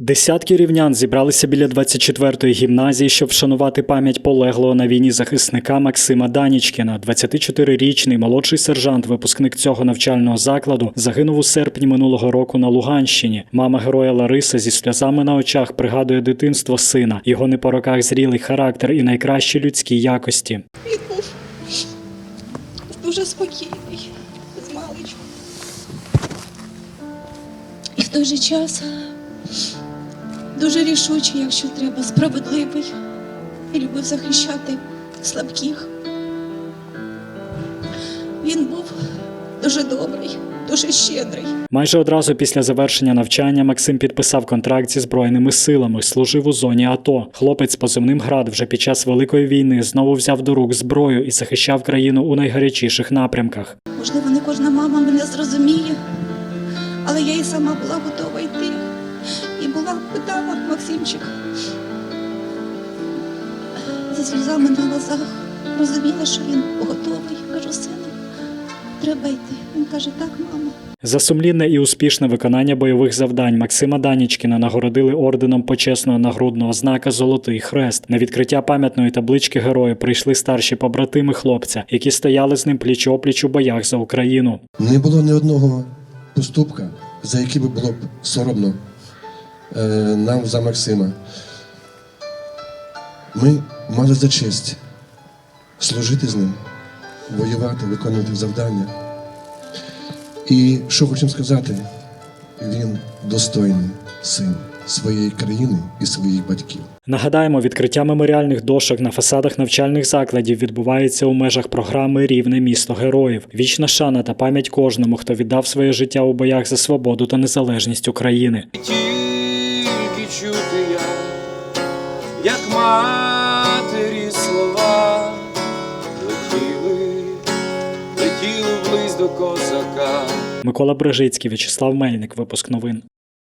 Десятки рівнян зібралися біля 24-ї гімназії, щоб вшанувати пам'ять полеглого на війні захисника Максима Данічкіна. 24-річний молодший сержант, випускник цього навчального закладу, загинув у серпні минулого року на Луганщині. Мама героя Лариса зі сльозами на очах пригадує дитинство сина, його не по роках зрілий характер і найкращі людські якості. Він був дуже спокійний, з маличку. І в той же час дуже рішучий, якщо треба, справедливий. І любив захищати слабких. Він був дуже добрий, дуже щедрий. Майже одразу після завершення навчання Максим підписав контракт зі збройними силами, служив у зоні АТО. Хлопець з позивним град вже під час великої війни знову взяв до рук зброю і захищав країну у найгарячіших напрямках. Можливо, не кожна мама мене зрозуміє, але я і сама була готова йти. І була Максимчик. Зі сльозами на глазах розуміла, що він готовий. Кажу, сину, треба йти. Він каже, так, мамо. За сумлінне і успішне виконання бойових завдань Максима Данічкіна нагородили орденом почесного нагрудного знака Золотий Хрест. На відкриття пам'ятної таблички герою прийшли старші побратими хлопця, які стояли з ним пліч опліч у боях за Україну. Не було ні одного поступка, за який би було б соромно нам за Максима. Ми мали за честь служити з ним, воювати, виконувати завдання. І що хочемо сказати, він достойний син своєї країни і своїх батьків. Нагадаємо, відкриття меморіальних дошок на фасадах навчальних закладів відбувається у межах програми Рівне місто героїв. Вічна шана та пам'ять кожному, хто віддав своє життя у боях за свободу та незалежність України. Матері слова, летіли, летіли вблизь до козака. Микола Брижицький, В'ячеслав Мельник. Випуск новин.